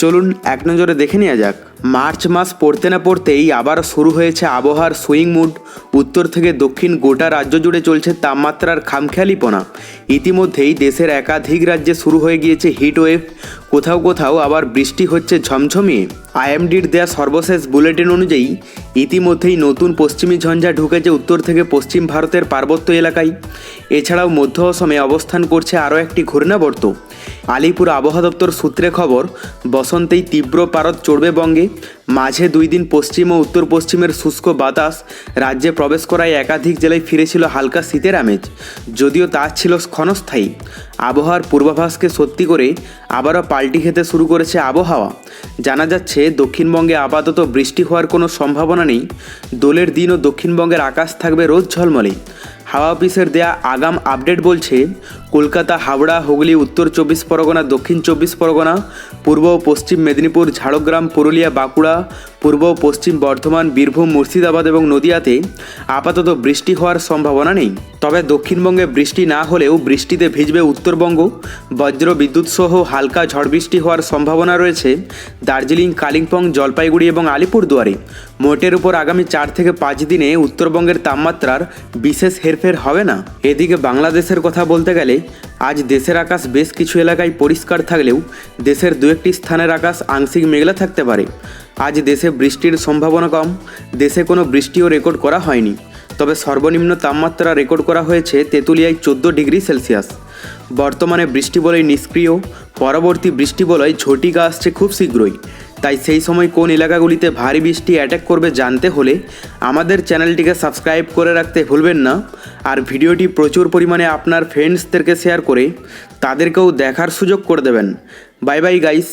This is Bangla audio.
চলুন এক নজরে দেখে নেওয়া যাক। মার্চ মাস পড়তে না পড়তেই আবার শুরু হয়েছে আবহাওয়ার সুইং মুড। উত্তর থেকে দক্ষিণ গোটা রাজ্য জুড়ে চলছে তাপমাত্রার খামখেয়ালিপনা। ইতিমধ্যেই দেশের একাধিক রাজ্যে শুরু হয়ে গিয়েছে হিট ওয়েভ। কোথাও কোথাও আবার বৃষ্টি হচ্ছে ঝমঝমিয়ে। আইএমডির দেয়া সর্বশেষ বুলেটিন অনুযায়ী, ইতিমধ্যেই নতুন পশ্চিমী ঝঞ্ঝা ঢুকেছে উত্তর থেকে পশ্চিম ভারতের পার্বত্য এলাকায়। এছাড়াও মধ্য অসমে অবস্থান করছে আরও একটি ঘূর্ণাবর্ত। আলিপুর আবহাওয়া দপ্তর সূত্রে খবর, বসন্তেই তীব্র পারদ চড়বে বঙ্গে। মাঝে দুই দিন পশ্চিম ও উত্তর পশ্চিমের শুষ্ক বাতাস। রাজ্যে প্রবেশ করায় একাধিক জেলায় ফিরেছিল হালকা শীতের আমেজ। যদিও তা ছিল ক্ষণস্থায়ী। আবহাওয়ার পূর্বাভাসকে সত্যি করে আবারও পাল্টি খেতে শুরু করেছে আবহাওয়া। জানা যাচ্ছে, দক্ষিণবঙ্গে আপাতত বৃষ্টি হওয়ার কোনো সম্ভাবনা নেই। দোলের দিন ও দক্ষিণবঙ্গের আকাশ থাকবে রোজ ঝলমলে। হাওয়া অফিসের দেয়া আগাম আপডেট বলছে কলকাতা, হাওড়া, হুগলি, উত্তর চব্বিশ পরগনা, দক্ষিণ চব্বিশ পরগনা, পূর্ব ও পশ্চিম মেদিনীপুর, ঝাড়গ্রাম, পুরুলিয়া, বাঁকুড়া, পূর্ব ও পশ্চিম বর্ধমান, বীরভূম, মুর্শিদাবাদ এবং নদিয়াতে আপাতত বৃষ্টি হওয়ার সম্ভাবনা নেই। তবে দক্ষিণবঙ্গে বৃষ্টি না হলেও বৃষ্টিতে ভিজবে উত্তরবঙ্গ। বজ্র বিদ্যুৎ সহ হালকা ঝড় বৃষ্টি হওয়ার সম্ভাবনা রয়েছে দার্জিলিং, কালিম্পং, জলপাইগুড়ি এবং আলিপুরদুয়ারে। মোটের উপর আগামী চার থেকে পাঁচ দিনে উত্তরবঙ্গের তাপমাত্রার বিশেষ হেরফের হবে না। এদিকে বাংলাদেশের কথা বলতে গেলে আজ দেশের আকাশ বেশ কিছু এলাকায় পরিষ্কার থাকলেও দেশের দু একটি স্থানের আকাশ আংশিক মেঘলা থাকতে পারে। আজ দেশে বৃষ্টির সম্ভাবনা কম, দেশে কোনো বৃষ্টিও রেকর্ড করা হয়নি। তবে সর্বনিম্ন তাপমাত্রা রেকর্ড করা হয়েছে তেঁতুলিয়ায় চোদ্দ ডিগ্রি সেলসিয়াস। বর্তমানে বৃষ্টি বলয় নিষ্ক্রিয়, পরবর্তী বৃষ্টি বলয় ঝটিকা আসছে খুব শীঘ্রই। তাই সেই সময় কোন এলাকাগুলিতে ভারী বৃষ্টি অ্যাটাক করবে জানতে হলে আমাদের চ্যানেলটিকে সাবস্ক্রাইব করে রাখতে ভুলবেন না। আর ভিডিওটি প্রচুর পরিমাণে আপনার ফ্রেন্ডসদেরকে শেয়ার করে তাদেরকেও দেখার সুযোগ করে দেবেন। Bye bye guys